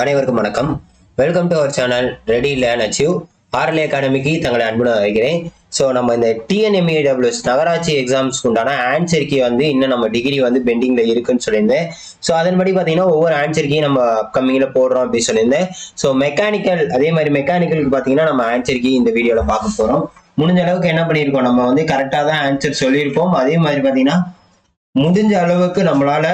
அனைவருக்கும் வணக்கம். Welcome to our channel ready learn achieve RL அகாடமிக்கு தங்களை அன்புடன் வைக்கிறேன் ஸோ நம்ம இந்த டிஎன்எம்ஏடபிள்யூஎஸ் நகராட்சி எக்ஸாம்ஸ்க்கு உண்டான ஆன்சர் கீ வந்து இன்னும் நம்ம டிகிரி வந்து பெண்டிங்கில் இருக்குன்னு சொல்லியிருந்தேன். ஸோ அதன்படி பார்த்தீங்கன்னா ஒவ்வொரு ஆன்சர் கீ நம்ம அப்கமிங்கில் போடுறோம் அப்படின்னு சொல்லியிருந்தேன். ஸோ மெக்கானிக்கல் அதே மாதிரி மெக்கானிக்கலுக்கு பார்த்தீங்கன்னா நம்ம ஆன்சர் கீ இந்த வீடியோவில் பார்க்க போகிறோம் முடிஞ்ச அளவுக்கு என்ன பண்ணியிருக்கோம்? நம்ம வந்து கரெக்டாக தான் ஆன்சர் சொல்லியிருப்போம். அதே மாதிரி பார்த்தீங்கன்னா முடிஞ்ச அளவுக்கு நம்மளால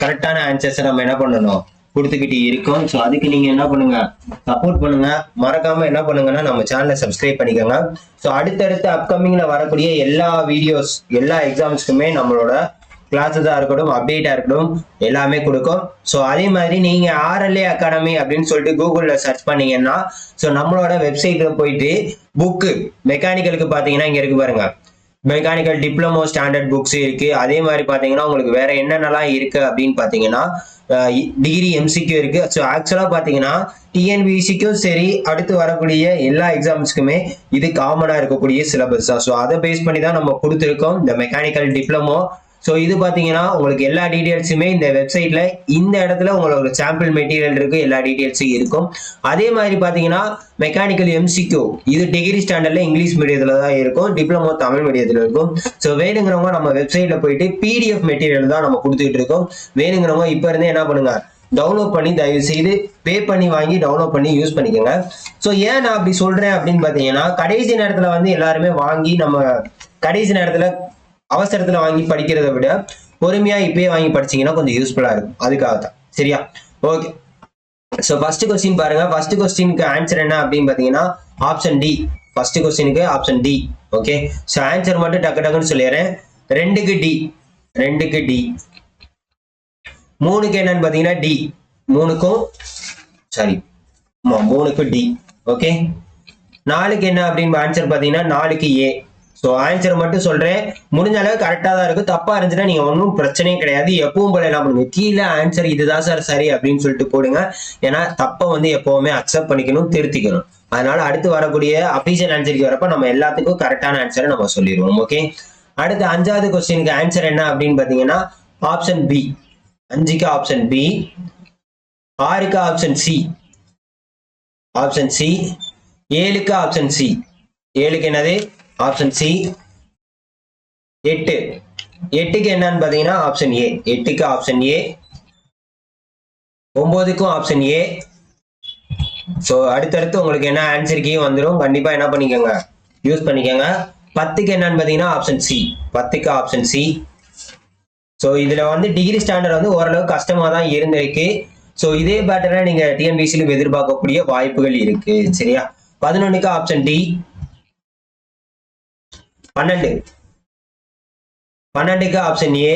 கரெக்டான ஆன்சர்ஸை நம்ம என்ன பண்ணணும்? கொடுத்துக்கிட்டு இருக்கோம். ஸோ அதுக்கு நீங்க என்ன பண்ணுங்க? சப்போர்ட் பண்ணுங்க. மறக்காம என்ன பண்ணுங்கன்னா நம்ம சேனலை சப்ஸ்கிரைப் பண்ணிக்கோங்க. ஸோ அடுத்தடுத்து அப்கமிங்ல வரக்கூடிய எல்லா வீடியோஸ் எல்லா எக்ஸாம்ஸ்க்குமே நம்மளோட கிளாஸஸாக இருக்கட்டும் அப்டேட்டாக இருக்கட்டும் எல்லாமே கொடுக்கும். ஸோ அதே மாதிரி நீங்கள் ஆர்எல்ஏ அகாடமி அப்படின்னு சொல்லிட்டு கூகுளில் சர்ச் பண்ணீங்கன்னா ஸோ நம்மளோட வெப்சைட்டில் போயிட்டு புக்கு மெக்கானிக்கலுக்கு பார்த்தீங்கன்னா இங்கே இருக்கு பாருங்கள் மெக்கானிக்கல் டிப்ளமோ ஸ்டாண்டர்ட் புக்ஸ் இருக்கு. அதே மாதிரி பார்த்தீங்கன்னா உங்களுக்கு வேற என்னென்னலாம் இருக்கு அப்படின்னு பார்த்தீங்கன்னா டிகிரி எம்சிக்யூ இருக்கு. ஸோ ஆக்சுவலாக பார்த்தீங்கன்னா டிஎன்பிசிக்கும் சரி அடுத்து வரக்கூடிய எல்லா எக்ஸாம்ஸ்க்குமே இது காமனாக இருக்கக்கூடிய சிலபஸ் தான் ஸோ அதை பேஸ் பண்ணி தான் நம்ம கொடுத்துருக்கோம். இந்த மெக்கானிக்கல் டிப்ளமோ ஸோ இது பார்த்தீங்கன்னா உங்களுக்கு எல்லா டீட்டெயில்ஸுமே இந்த வெப்சைட்ல இந்த இடத்துல உங்களோட சாம்பிள் மெட்டீரியல் இருக்கு எல்லா டீட்டெயில்ஸும் இருக்கும். அதே மாதிரி பார்த்தீங்கன்னா மெக்கானிக்கல் எம்சிக்யூ இது டிகிரி ஸ்டாண்டர்ட்ல இங்கிலீஷ் மீடியத்தில் தான் இருக்கும் டிப்ளமோ தமிழ் மீடியத்தில் இருக்கும். ஸோ வேணுங்கிறவங்க நம்ம வெப்சைட்ல போயிட்டு பிடிஎஃப் மெட்டீரியல் தான் நம்ம கொடுத்துட்டு இருக்கோம். வேணுங்கிறவங்க இப்போ இருந்தே என்ன பண்ணுங்க? டவுன்லோட் பண்ணி தயவு செய்து பே பண்ணி வாங்கி டவுன்லோட் பண்ணி யூஸ் பண்ணிக்கோங்க. ஸோ ஏன் நான் அப்படி சொல்றேன் அப்படின்னு பார்த்தீங்கன்னா கடைசி நேரத்தில் வந்து எல்லாருமே வாங்கி நம்ம கடைசி நேரத்தில் அவசரத்துல வாங்கி படிக்கிறத விட பொறுமையா இப்பயே வாங்கி படிச்சீங்கன்னா கொஞ்சம் யூஸ்ஃபுல்லா இருக்கும். அதுக்காக தான் சரியா? ஓகே ஸோ ஃபர்ஸ்ட் கொஸ்டின் பாருங்க. ஃபர்ஸ்ட் கொஸ்டினுக்கு ஆன்சர் என்ன அப்படின்னு பார்த்தீங்கன்னா ஆப்ஷன் டி ஃபர்ஸ்ட் கொஸ்டினுக்கு option D okay so answer மட்டும் டக்கு டக்குன்னு சொல்லிடுறேன். ரெண்டுக்கு டி ரெண்டுக்கு டி மூணுக்கு என்னன்னு பார்த்தீங்கன்னா டி மூணுக்கும் சாரி மூணுக்கு டி ஓகே நாலுக்கு என்ன அப்படின்னு ஆன்சர் பார்த்தீங்கன்னா நாலுக்கு ஏ ஸோ ஆன்சர் மட்டும் சொல்றேன். முடிஞ்ச அளவு கரெக்டாக தான் இருக்கும். தப்பா இருந்துச்சுன்னா நீங்க ஒன்றும் பிரச்சனையே கிடையாது. எப்பவும் போல என்ன பண்ணுங்க. கீழே ஆன்சர் இதுதான் சார் சரி அப்படின்னு சொல்லிட்டு போடுங்க. ஏன்னா தப்பை வந்து எப்பவுமே அக்செப்ட் பண்ணிக்கணும் திருத்திக்கணும். அதனால அடுத்து வரக்கூடிய அபிஷியல் ஆன்சருக்கு வரப்ப நம்ம எல்லாத்துக்கும் கரெக்டான ஆன்சரை நம்ம சொல்லிடுவோம். ஓகே அடுத்து அஞ்சாவது கொஸ்டினுக்கு ஆன்சர் என்ன அப்படின்னு பார்த்தீங்கன்னா ஆப்ஷன் பி அஞ்சுக்கு ஆப்ஷன் பி ஆறுக்கு ஆப்ஷன் சி ஆப்ஷன் சி ஏழுக்கு ஆப்ஷன் சி ஏழுக்கு என்னது? ஆப்ஷன் சி எட்டு. எட்டுக்கு என்னன்னு பார்த்தீங்கன்னா ஆப்ஷன் ஏ எட்டுக்கு ஆப்ஷன் ஏ ஒம்போதுக்கும் ஆப்ஷன் ஏ ஸோ அடுத்தடுத்து உங்களுக்கு என்ன ஆன்சர் கீ வந்துடும் கண்டிப்பாக என்ன பண்ணிக்கோங்க. யூஸ் பண்ணிக்கோங்க. பத்துக்கு என்னன்னு பார்த்தீங்கன்னா ஆப்ஷன் சி பத்துக்கு ஆப்ஷன் சி ஸோ இதில் வந்து டிகிரி ஸ்டாண்டர்ட் வந்து ஓரளவு கஷ்டமாக தான் இருந்திருக்கு. ஸோ இதே பேட்டரை நீங்கள் டிஎன்பிசியிலும் எதிர்பார்க்கக்கூடிய வாய்ப்புகள் இருக்குது சரியா? பதினொன்றுக்கு ஆப்ஷன் டி பன்னெண்டு. பன்னெண்டுக்கு ஆப்ஷன் ஏ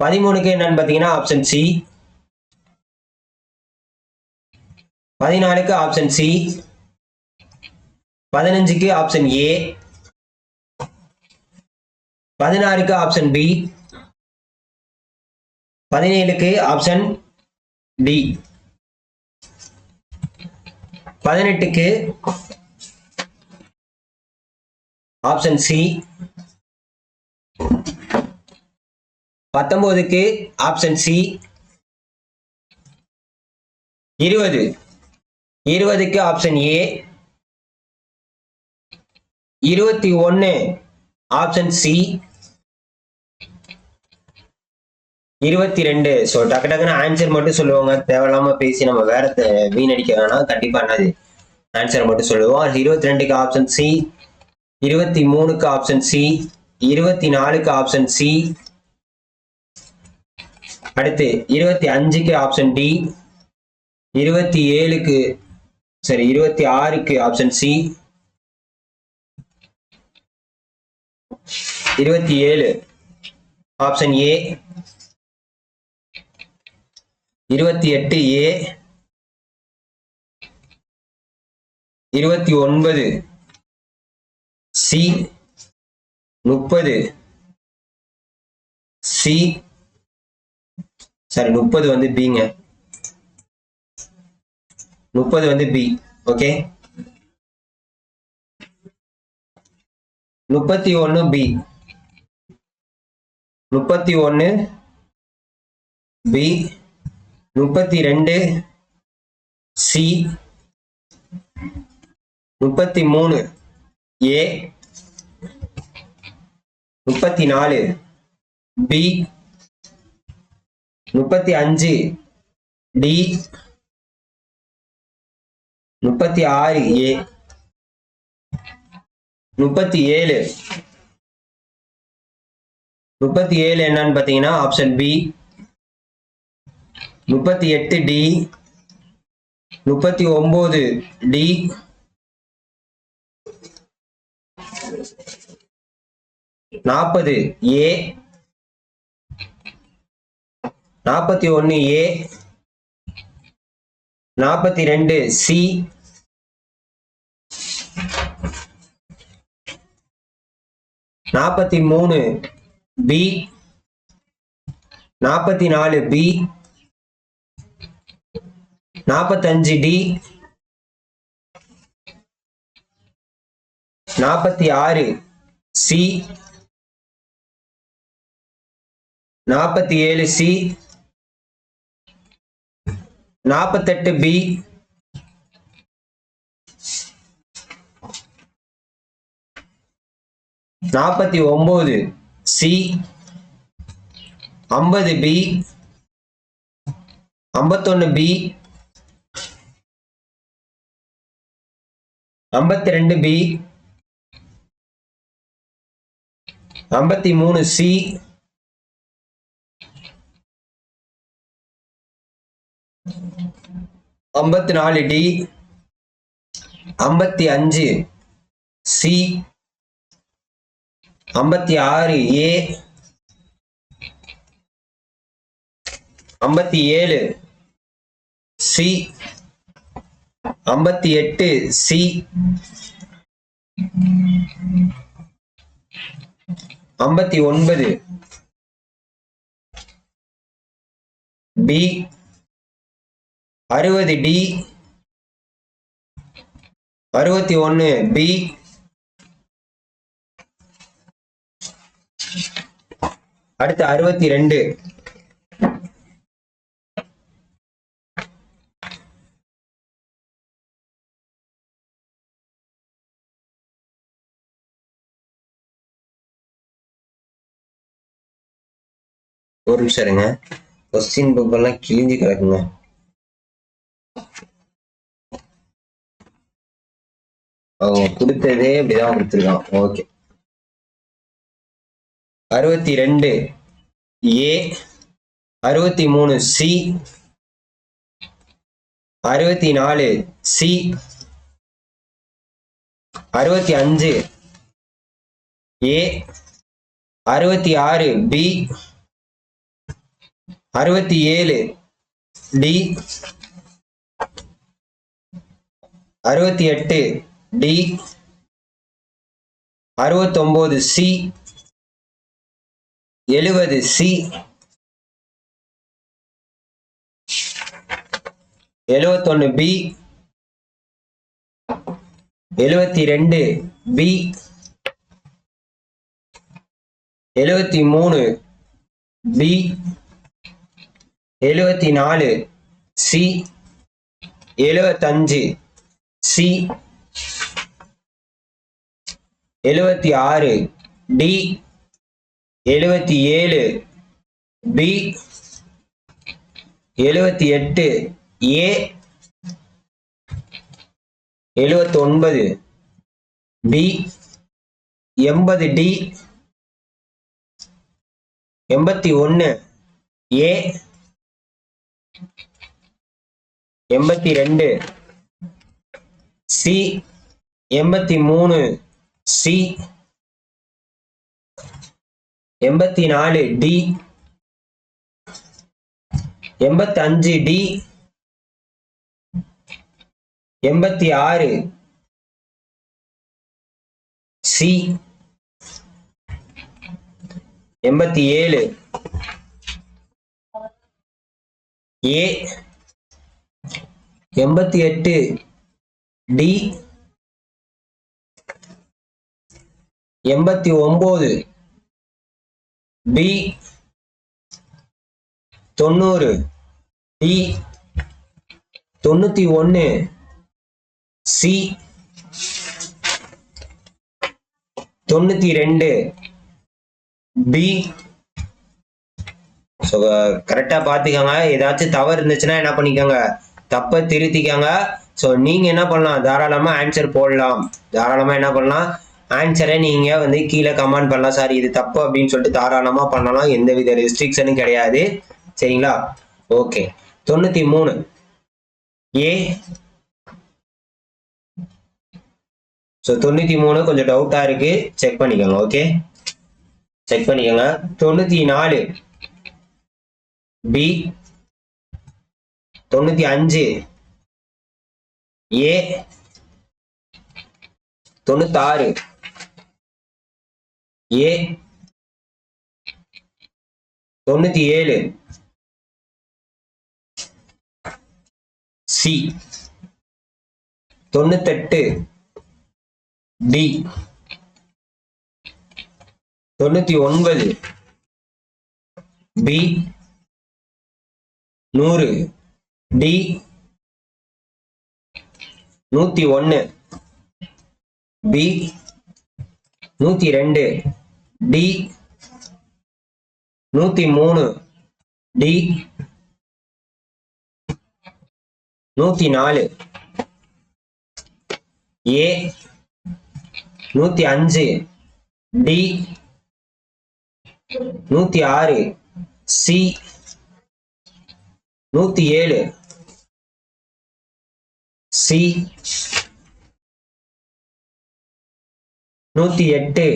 பதிமூணுக்கு என்னன்னு பார்த்தீங்கன்னா ஆப்ஷன் சி பதினாலுக்கு ஆப்ஷன் சி பதினஞ்சுக்கு ஆப்ஷன் ஏ பதினாறுக்கு ஆப்ஷன் பி பதினேழுக்கு ஆப்ஷன் டி பதினெட்டுக்கு ஆப்ஷன் சி பத்தொன்பதுக்கு ஆப்ஷன் சி இருபது. இருபதுக்கு ஆப்ஷன் ஏ இருபத்தி ஒன்னு ஆப்ஷன் சி இருபத்தி ரெண்டு ஸோ டக்கு டக்குன்னு ஆன்சர் மட்டும் சொல்லுவாங்க. தேவையில்லாம பேசி நம்ம வேற வீணடிக்க வேணாம். கண்டிப்பா என்னது? ஆன்சர் மட்டும் சொல்லுவோம். இருபத்தி ரெண்டுக்கு ஆப்ஷன் சி இருபத்தி மூணுக்கு ஆப்ஷன் சி இருபத்தி நாலுக்கு ஆப்ஷன் சி அடுத்து இருபத்தி அஞ்சுக்கு ஆப்ஷன் டி இருபத்தி ஏழுக்கு சரி இருபத்தி ஆறுக்கு ஆப்ஷன் சி இருபத்தி ஏழு ஆப்ஷன் ஏ இருபத்தி எட்டு ஏ இருபத்தி ஒன்பது சி முப்பது சி சாரி முப்பது வந்து பிங்க முப்பது வந்து பி ஓகே முப்பத்தி ஒன்னு பி முப்பத்தி ஒன்னு பி முப்பத்தி ரெண்டு சி. முப்பத்தி மூணு ஏ. முப்பத்தி நாலு பி. முப்பத்தி அஞ்சு டி. முப்பத்தி ஆறு ஏ. முப்பத்தி ஏழு. முப்பத்தி ஏழு என்னன்னு பார்த்தீங்கன்னா ஆப்ஷன் பி. முப்பத்தி எட்டு டி முப்பத்தி ஒன்பது டி. நாற்பது ஏ. நாற்பத்தி ஒன்று ஏ. நாற்பத்தி ரெண்டு சி. நாற்பத்தி மூணு பி. நாற்பத்தி நாலு பி. நாற்பத்தஞ்சு டி. நாற்பத்தி ஆறு சி. நாற்பத்தி ஏழு சி. நாற்பத்தெட்டு பி. நாற்பத்தி ஒம்பது சி. ஐம்பது பி. ஐம்பத்தொன்னு பி. ஐம்பத்தி ரெண்டு பி ஐம்பத்தி மூணு சி ஐம்பத்தி நாலு டி ஐம்பத்தி அஞ்சு சி ஐம்பத்தி ஆறு ஏ ஐம்பத்தி ஏழு சி ஐம்பத்தி எட்டு சி ஐம்பத்தி ஒன்பது பி அறுபது டி அறுபத்தி ஒன்று பி அடுத்து அறுபத்தி ரெண்டு. ஒரு நிமிஷம் இருங்க. கொஸ்டின் புக் எல்லாம் கிழிஞ்சு கிடக்குங்க. அவங்க கொடுத்ததே இப்படிதான் கொடுத்துருக்கான் ஓகே அறுபத்தி ரெண்டு ஏ அறுபத்தி மூணு சி அறுபத்தி நாலு சி அறுபத்தி அஞ்சு ஏ அறுபத்தி ஆறு பி அறுபத்தி ஏழு டி. அறுபத்தி எட்டு டி. அறுபத்தொன்பது சி. எழுபது சி. எழுபத்தொன்னு பி. எழுபத்தி ரெண்டு பி. எழுபத்தி மூணு பி. எழுபத்தி நாலு சி. எழுபத்தஞ்சு சி. எழுபத்தி ஆறு டி. எழுபத்தி ஏழு பி. எழுபத்தி எட்டு ஏ. எழுபத்தி ஒன்பது பி. எண்பது டி. எண்பத்தி ஒன்று ஏ. எண்பத்தி ரெண்டு. சி. எண்பத்தி மூணு. சி. எண்பத்தி நாலு. டி. எண்பத்தி அஞ்சு. டி. எண்பத்தி ஆறு. சி. எண்பத்தி ஏழு. ஏ எண்பத்தி எட்டு டி எண்பத்தி ஒன்பது பி தொண்ணூறு டி தொண்ணூத்தி ஒன்னு சி தொண்ணூத்தி ரெண்டு பி ஸோ கரெக்டாக பார்த்துக்கோங்க ஏதாச்சும் தவறு இருந்துச்சுன்னா என்ன பண்ணிக்கோங்க? தப்பை திருத்திக்கோங்க. ஸோ நீங்கள் என்ன பண்ணலாம்? தாராளமாக ஆன்சர் போடலாம். தாராளமாக என்ன பண்ணலாம்? ஆன்சரை நீங்கள் வந்து கீழே கமெண்ட் பண்ணலாம். சார் இது தப்பு அப்படின்னு சொல்லிட்டு தாராளமாக பண்ணலாம். எந்த வித ரெஸ்ட்ரிக்ஷனும் கிடையாது. சரிங்களா? ஓகே தொண்ணூற்றி மூணு. ஏ ஸோ தொண்ணூற்றி மூணு கொஞ்சம் டவுட்டாக இருக்கு. செக் பண்ணிக்கோங்க ஓகே செக் பண்ணிக்கோங்க. தொண்ணூற்றி நாலு. பி தொண்ணூத்தி அஞ்சு. ஏ தொண்ணூத்தாறு. ஏ தொண்ணூத்தி ஏழு. சி தொண்ணூத்தெட்டு. டி தொண்ணூத்தி ஒன்பது. பி நூறு. டி. நூத்தி ஒன்னு. பி. நூத்தி ரெண்டு. டி. நூத்தி மூணு. டி. நூத்தி நாலு. ஏ. நூத்தி அஞ்சு. டி. நூத்தி ஆறு. சி. நூத்தி ஏழு. சி. நூத்தி எட்டு.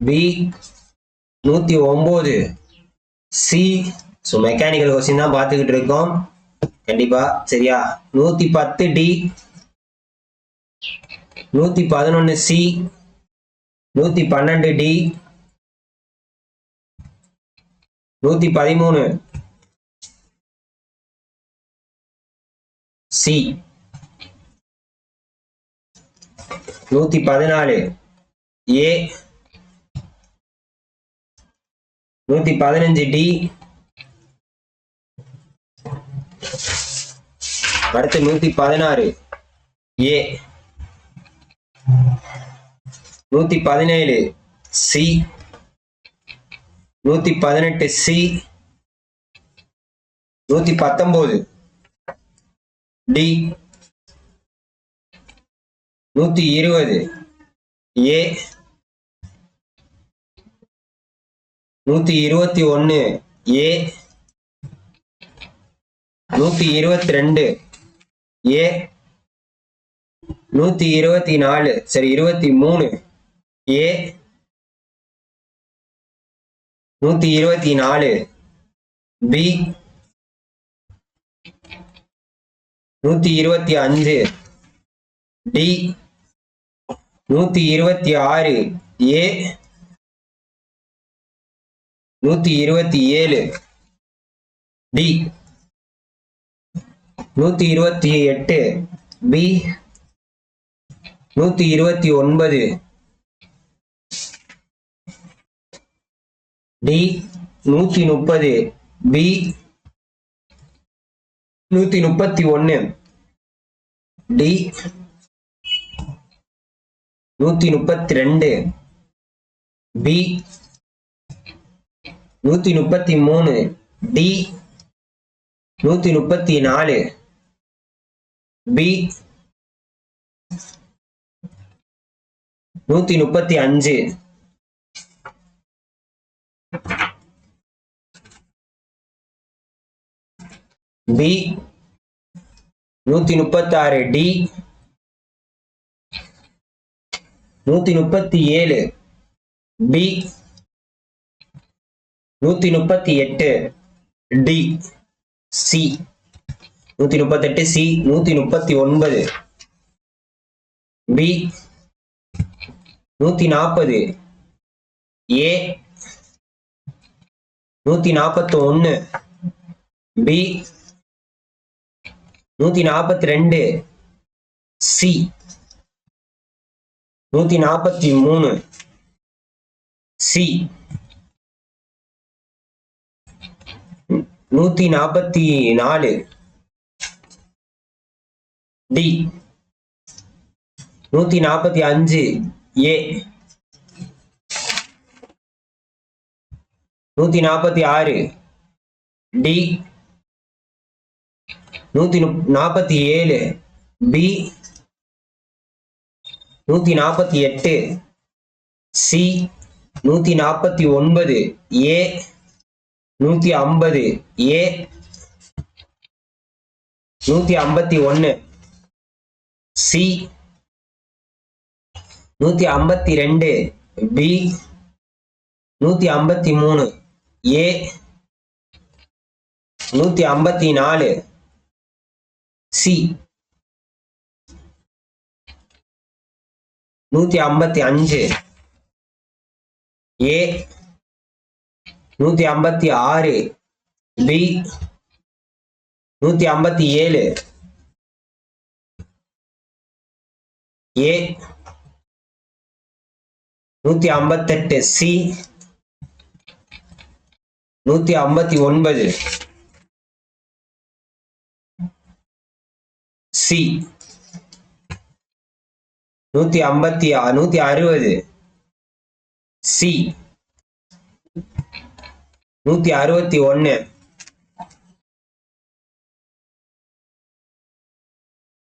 பி. நூத்தி ஒன்பது சி. ஸோ மெக்கானிக்கல் கொஸ்டின் தான் பார்த்துக்கிட்டு இருக்கோம். கண்டிப்பா சரியா? நூத்தி பத்து டி. நூத்தி பதினொன்னு சி. நூத்தி பன்னெண்டு டி. நூத்தி பதிமூணு. சி நூத்தி பதினாலு. ஏ நூத்தி பதினஞ்சு டி அடுத்து நூத்தி பதினாறு. ஏ நூத்தி பதினேழு. சி நூத்தி பதினெட்டு சி நூத்தி பத்தொன்பது டி. நூத்தி இருபது. ஏ. நூத்தி இருபத்தி ஒன்னு. ஏ. நூத்தி இருபத்தி ரெண்டு ஏ. நூத்தி இருபத்தி நாலு. சரி இருபத்தி மூணு. ஏ. நூத்தி இருபத்தி நாலு. பி. நூத்தி இருபத்தி அஞ்சு. டி. நூத்தி இருபத்தி ஆறு. ஏ. நூத்தி இருபத்தி ஏழு. டி நூத்தி இருபத்தி எட்டு. பி. நூத்தி இருபத்தி ஒன்பது. டி. நூத்தி முப்பது. பி. நூத்தி முப்பத்தி ஒன்னு. டி. நூத்தி முப்பத்தி ரெண்டு. பி. நூத்தி முப்பத்தி மூணு. டி. நூத்தி முப்பத்தி நாலு. பி. நூத்தி முப்பத்தி அஞ்சு. பி நூத்தி முப்பத்தி ஆறு டி நூத்தி முப்பத்தி ஏழு பி நூத்தி முப்பத்தி எட்டு டி சி நூத்தி முப்பத்தி எட்டு சி நூத்தி முப்பத்தி ஒன்பது பி நூத்தி நாற்பது ஏ நூத்தி நாற்பத்தி ஒன்னு பி நூத்தி நாற்பத்தி ரெண்டு சி. நூத்தி நாற்பத்தி மூணு சி. நூத்தி நாற்பத்தி நாலு டி. நூத்தி நாற்பத்தி அஞ்சு ஏ. நூத்தி நாற்பத்தி ஆறு டி. நூத்தி நாற்பத்தி ஏழு பி நூத்தி நாற்பத்தி எட்டு சி நூத்தி நாற்பத்தி ஒன்பது ஏ நூத்தி ஐம்பது ஏ நூத்தி ஐம்பத்தி ஒன்னு சி நூத்தி ஐம்பத்தி ரெண்டு பி நூத்தி ஐம்பத்தி மூணு ஏ நூத்தி ஐம்பத்தி நாலு சி நூத்தி ஐம்பத்தி அஞ்சு. ஏ நூத்தி ஐம்பத்தி ஆறு. பி நூத்தி ஐம்பத்தி ஏழு. ஏ நூத்தி ஐம்பத்தெட்டு. சி நூத்தி ஐம்பத்தி ஒன்பது. சி. நூத்தி ஐம்பத்தி நூத்தி அறுபது. சி. நூத்தி அறுபத்தி ஒன்னு.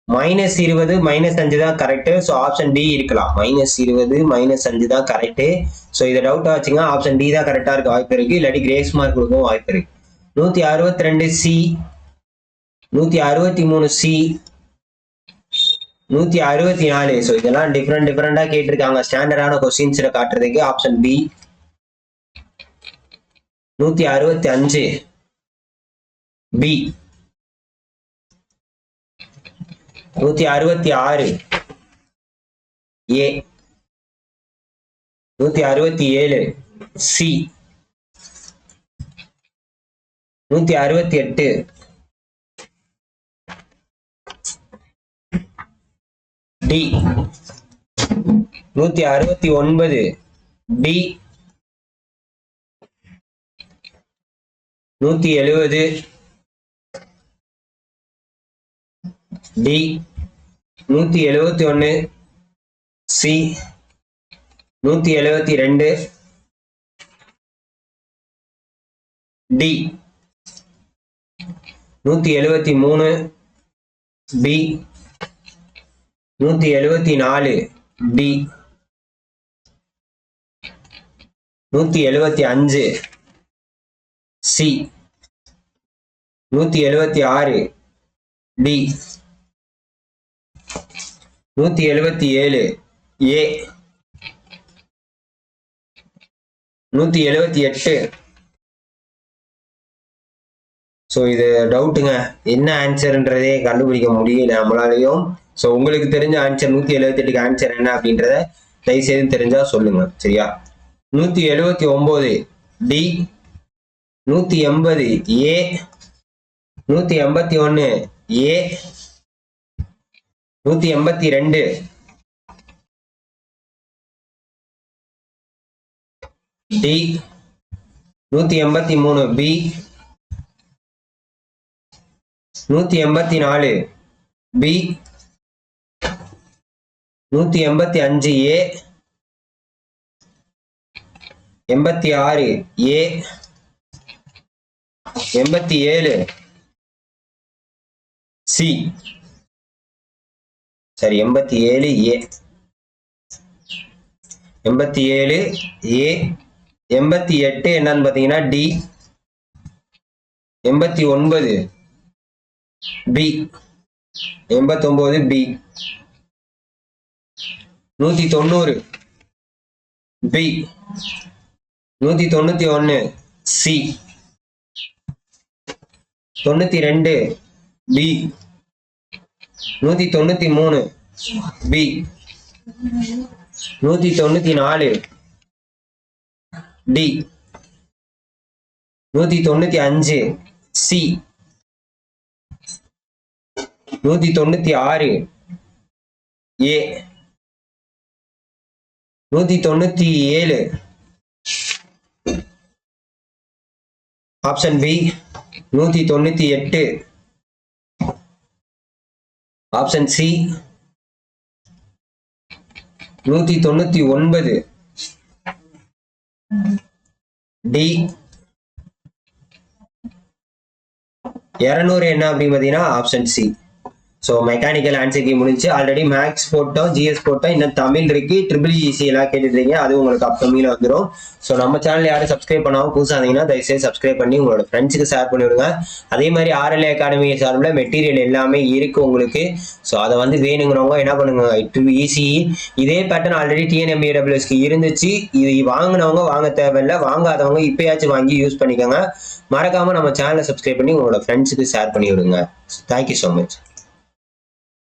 மைனஸ் இருபது மைனஸ் அஞ்சு தான் கரெக்ட் ஸோ ஆப்ஷன் டி இருக்கலாம். மைனஸ் இருபது மைனஸ் அஞ்சு தான் கரெக்ட் ஸோ இதை டவுட்டாக வச்சுங்க. ஆப்ஷன் டி தான் கரெக்டா இருக்க வாய்ப்பு இருக்கு. இல்லாட்டி கிரேஸ் மார்க் கொடுக்கவும் வாய்ப்பு இருக்கு. நூத்தி அறுபத்தி ரெண்டு சி நூத்தி அறுபத்தி மூணு சி நூத்தி அறுபத்தி நாலு. ஸோ இதெல்லாம் டிஃப்ரெண்ட் டிஃப்ரெண்டா கேட்டிருக்காங்க. ஸ்டாண்டர்டான கொஸ்டின்ஸ்ல காட்டுறதுக்கு ஆப்ஷன் பி நூத்தி அறுபத்தி அஞ்சு. பி நூத்தி அறுபத்தி ஆறு. ஏ நூத்தி அறுபத்தி ஏழு. சி நூத்தி அறுபத்தி எட்டு. டி நூத்தி அறுபத்தி ஒன்பது. டி நூத்தி எழுபது டி நூத்தி எழுபத்தி ஒன்னு. சி நூத்தி எழுபத்தி ரெண்டு. டி நூத்தி எழுபத்தி மூணு. பி நூத்தி எழுபத்தி நாலு டி. நூத்தி எழுபத்தி அஞ்சு சி. நூத்தி எழுபத்தி ஆறு டி. நூத்தி எழுபத்தி ஏழு ஏ. நூத்தி எழுபத்தி எட்டு. ஸோ இது டவுட்டுங்க என்ன ஆன்சர்ன்றதே கண்டுபிடிக்க முடியல நம்மளாலையும். ஸோ உங்களுக்கு தெரிஞ்ச ஆன்சர் நூத்தி எழுபத்தி எட்டுக்கு ஆன்சர் என்ன அப்படின்றத தயவுசெய்து தெரிஞ்சால் தெரிஞ்சா சொல்லுங்க சரியா? நூத்தி எழுபத்தி ஒம்பது டி நூத்தி எண்பது ஏ நூத்தி எண்பத்தி ஒன்னு ஏ நூத்தி எண்பத்தி ரெண்டு டி நூத்தி எண்பத்தி மூணு பி நூத்தி எண்பத்தி நாலு பி நூத்தி எண்பத்தி அஞ்சு ஏ. எண்பத்தி ஆறு ஏ. எண்பத்தி ஏழு சி. சரி எண்பத்தி ஏழு ஏ. எண்பத்தி ஏழு ஏ. எண்பத்தி எட்டு என்னன்னு பார்த்தீங்கன்னா டி. எண்பத்தி ஒன்பது பி. எண்பத்தொம்போது பி. நூத்தி தொண்ணூறு. பி நூத்தி தொண்ணூத்தி ஒன்னு. சி தொண்ணூத்தி ரெண்டு. பி நூத்தி தொண்ணூத்தி மூணு. பி நூத்தி தொண்ணூத்தி நாலு. டி நூத்தி தொண்ணூத்தி அஞ்சு. சி நூத்தி தொண்ணூத்தி ஆறு. ஏ நூத்தி தொண்ணூத்தி ஏழு. ஆப்ஷன் பி நூத்தி தொண்ணூத்தி எட்டு. ஆப்ஷன் சி நூத்தி தொண்ணூத்தி ஒன்பது. டி இரநூறு என்ன அப்படின்னு பார்த்தீங்கன்னா option C so mechanical answer key முடிஞ்சு ஆல்ரெடி மேக்ஸ் போட்டோம் ஜிஎஸ் போட்டோம் இன்னும் தமிழ் இருக்கு. ட்ரிபிள் இசி எல்லாம் கேட்டுருக்கீங்க அது உங்களுக்கு அப்கமிங்ல வந்துடும் ஸோ நம்ம சேனல் யாரும் சப்ஸ்கிரைப் பண்ணாமல் புதுசாக இருந்தீங்கன்னா தயவுசெய்து சப்ஸ்கிரைப் பண்ணி உங்களோட ஃப்ரெண்ட்ஸுக்கு ஷேர் பண்ணிவிடுங்க அதே மாதிரி ஆர்எல்ஏ அகாடமி சார்பில் மெட்டீரியல் எல்லாமே இருக்குது உங்களுக்கு. ஸோ அதை வந்து வேணுங்கிறவங்க என்ன பண்ணுங்க? ட்ரிபிள் இசி இதே பேட்டர்ன் ஆல்ரெடி டிஎன்எம்ஏடபிள்யூஸ்க்கு இருந்துச்சு. இது வாங்கினவங்க வாங்க தேவையில்லை. வாங்காதவங்க இப்பயாச்சும் வாங்கி யூஸ் பண்ணிக்கோங்க. மறக்காமல் நம்ம சேனலை சப்ஸ்கிரைப் பண்ணி உங்களோட ஃப்ரெண்ட்ஸுக்கு ஷேர் பண்ணி விடுங்க. Thank you so much